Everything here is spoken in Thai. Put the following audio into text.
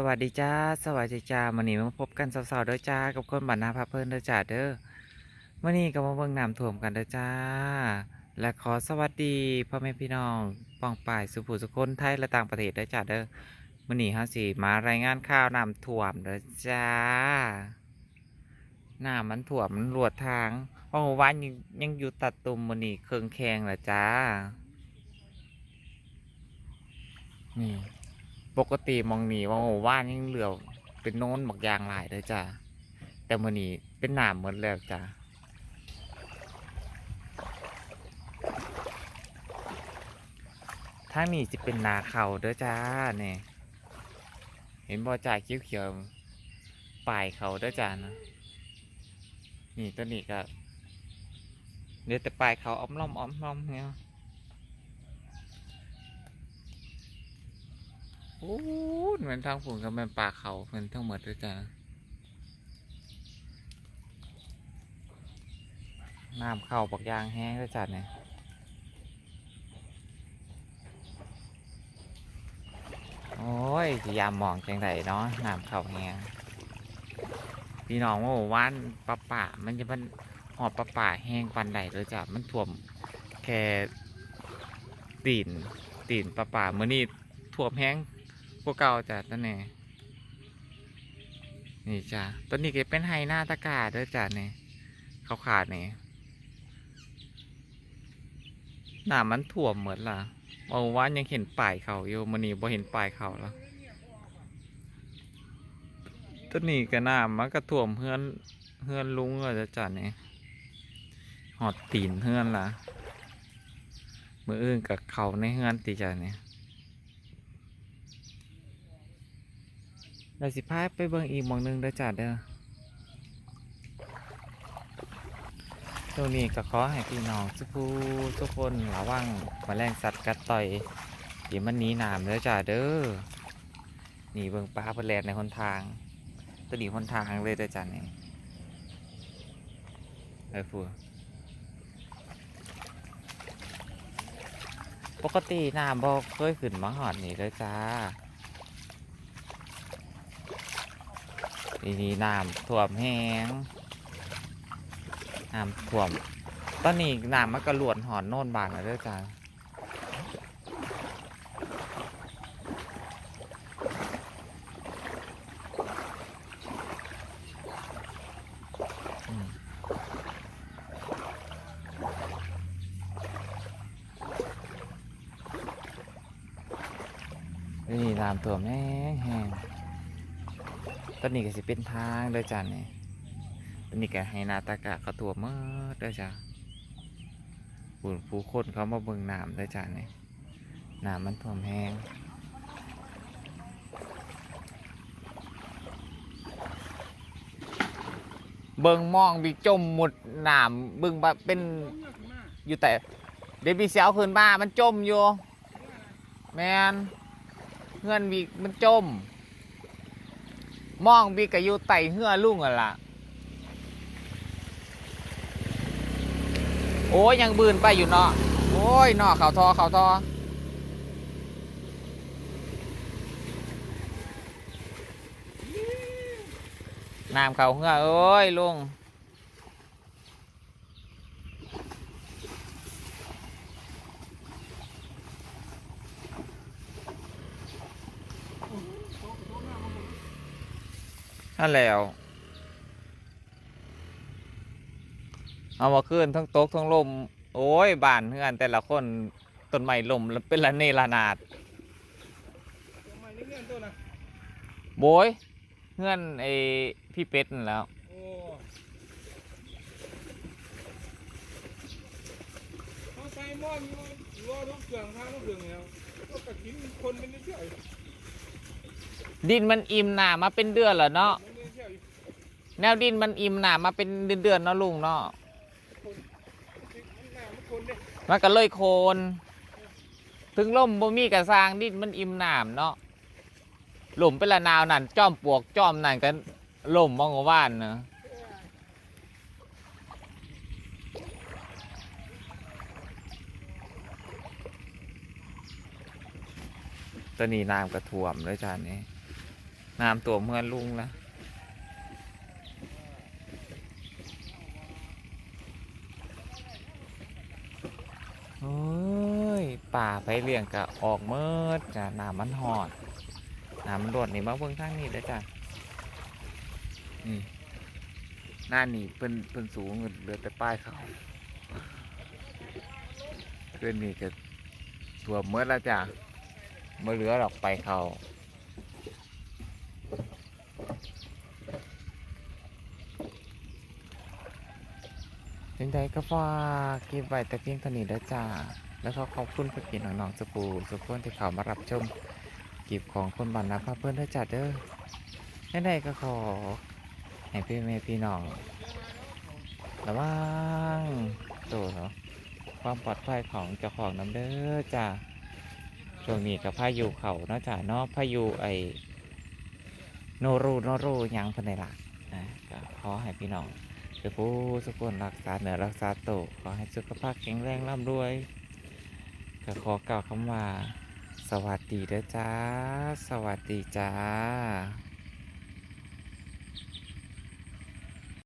สวัสดีจ้า สวัสดีจ้าวันนี้มาพบกันสาวๆเด้อจ้า กับคนบ้านนาพาเพลินเด้อจ้าเด้อวันนี้ก็มาเบิ่งน้ำท่วมกันเด้อจ้า และขอสวัสดีพ่อแม่พี่น้องป้องป่ายสุภูสุคนไทยและต่างประเทศเด้อจ้าเด้อวันนี้เฮาสิมารายงานข่าวน้ำท่วมเด้อจ้าน้ำมันท่วมมันรวดทางเพราะว่ายังยังอยู่ตัดตุ่มวันนี้เครื่องแข็งแหละจ้านี่ ปกติมองนีว่าว่านยังเหลือเป็นโน้นบักยางหลายเลยจ้ะแต่มื่อนี้เป็นหนามเหมดแล้วจ้ะทางนี้จะเป็นนาเขาเด้อจ้าเนี่ยเห็นบ่จ่ายเขียวๆปลายเขาเด้อจ้านะนี่ตัวนี้ก็เดี๋ยวแต่ปลายเขาอ้อมล้อมอ้อมล้อมเนี่ย โอ้เหมือนทางฝุ่นกับแม่นป่าเขาเป็นทั้งหมดด้วยจ้ะน้ำเข้าปักยางแห้งด้วยจ้ะเนี่ยโอ้ยสยามมองจังไดเนาะน้ำเข้าแห้งพี่น้องว่าว่านปลาป่ามันจะมันหอดปลาป่าแห้งปันใดเลยจ้ะมันท่วมแค่ตีนตีนปลาป่าเมื่อนี้ท่วมแห้ง พวกเก่าจ้ะตัวนี้นี่จ้ะตัวนี้ก็เป็นไฮหน้าตะกร้าเด้วยจ้ะนี่เขาขาดนี่หน้ามันถ่วมเหมือนล่ะเอาว่ายังเห็นปลายเขาอยู่มันนี่บ่เห็นปลายเขาแล้วตัวนี้ก็หน้ามันก็ถ่วมเฮือนเฮือนลุงก็จะจ้ะนี่หอดตีนเฮือนล่ะมืออื่นกับเขาในเฮือนตีจ้ะนี่ เราสิพาไปเบิ่งอีกหมองหนึ่งเด้อจ้าเด้อตรงนี้ก็ขอให้พี่น้องทุกผู้ทุกคนระวังมแมลงสัตว์กัดต่อยอย่ามันหนีน้ำเด้อจ้าเด้อนี่เบิ่งปลาเพิ่นแลนในหนทางตัวนี้หนทางเลยเด้อจ้านี่ยไอ้ฟูปกติน้ำบ่เคยขึ้นมาหอดนี่เด้อจ้า ทีนี้น้ำท่วมแห้งน้ำท่วม ตอนนี้น้ำมันก็หลวนหอนโน่นบางแล้วด้วยจ้านี่น้ำท่วมแห้งแห้ง ตอนนี้ก็สิเป็นทางเด้อจ้านี่ตอนนี้ก็ให้นาตากะเขาตัวเมื่อเด้อจ้าผู้ผู้คนเขามาเบิ่งน้ำเด้อจ้านี่น้ำมันท่วมแห้งเบิ่งมองบิจมหมดน้ำเบิ่งเป็นอยู่แต่เดบีเสียวขึ้นมามันจมอยู่ แมนเงื่อนบีมันจม มองบีกอยู่ไตเหือลุงอะล่ะ โอ้ยยังบืนไปอยู่เนาะ โอ้ยเนาะเขาทอเขาทอน้ำเขาเหือเอ้ยลุง นั่นแล้วเอามาขึ้นทั้งโต๊ะทั้งลมโอ้ยบ้านเฮือนแต่ละคนต้นไม้ลมแล้วเป็นละเนระนาดทำไมนี่เงื่อนตัวนะโบยเฮือนไอพี่เป็ดนั่นแหล้วโอ้เขาใส่หม้ออยู่รอลูกเกลืองทางลูกเกลืองแล้วก็กระกินคนมันไม่เชื่ออยู่ ดินมันอิ่มหนามาเป็นเดือนแล้วเนาะแนวดินมันอิ่มหนามาเป็นเดือนๆเนาะลุงเนาะมันหน้ามันคนเด้มันก็เลยโคน ถึงล่มบ่มีกระสร้างดินมันอิ่มหนามเนาะหลุมเป็นละนาวนั่นจอมปลวกจอมนั่นกันล่มมองว่านเนาะตอนนี้น้ำกระท่วมเลยจานนี้ำตัวเมื่อลุงแล้วโอ้ยป่าไปเลี้ยงกะออกเมิดจ้ะน้ำมันหอดน้ำมันรดนี่มาเบิ่งทางนี้เด้จ้ะนี่หน้านี่เพิ่นเพิ่นสูงเหลือแต่ป้ายเขาเพื่อนนี่ก็ตัวเมื่อแล้วจ้ะเมื่อเหลือหรอกไปเขา เป็นใดก็ฝากเกินไว้แต่เพียงเท่านี้แล้วจ้า แล้วก็ขอบคุณพี่พี่น้องๆสปูสุกคนที่เขามารับชมกิบของคนบ้านนาพาเพื่อนด้วยจ้าเด้อยังไงก็ขอให้พี่แม่พี่น้องระวังตัวเนาะความปลอดภัยของเจ้าของน้ำเด้อจ้าช่วงนี้กับพายุเขาเนาะจ้าเนาะพายุไอโนรูโนรูยังเพันในหลักนะก็ขอให้พี่น้อง สุผู้สุกคนรักษาเหนือรักษาตัวขอให้สุขภาพแข็งแรงร่ำรวยก็ขอกล่าวคำว่า สวัสดีด้อจ้า สวัสดีจ้า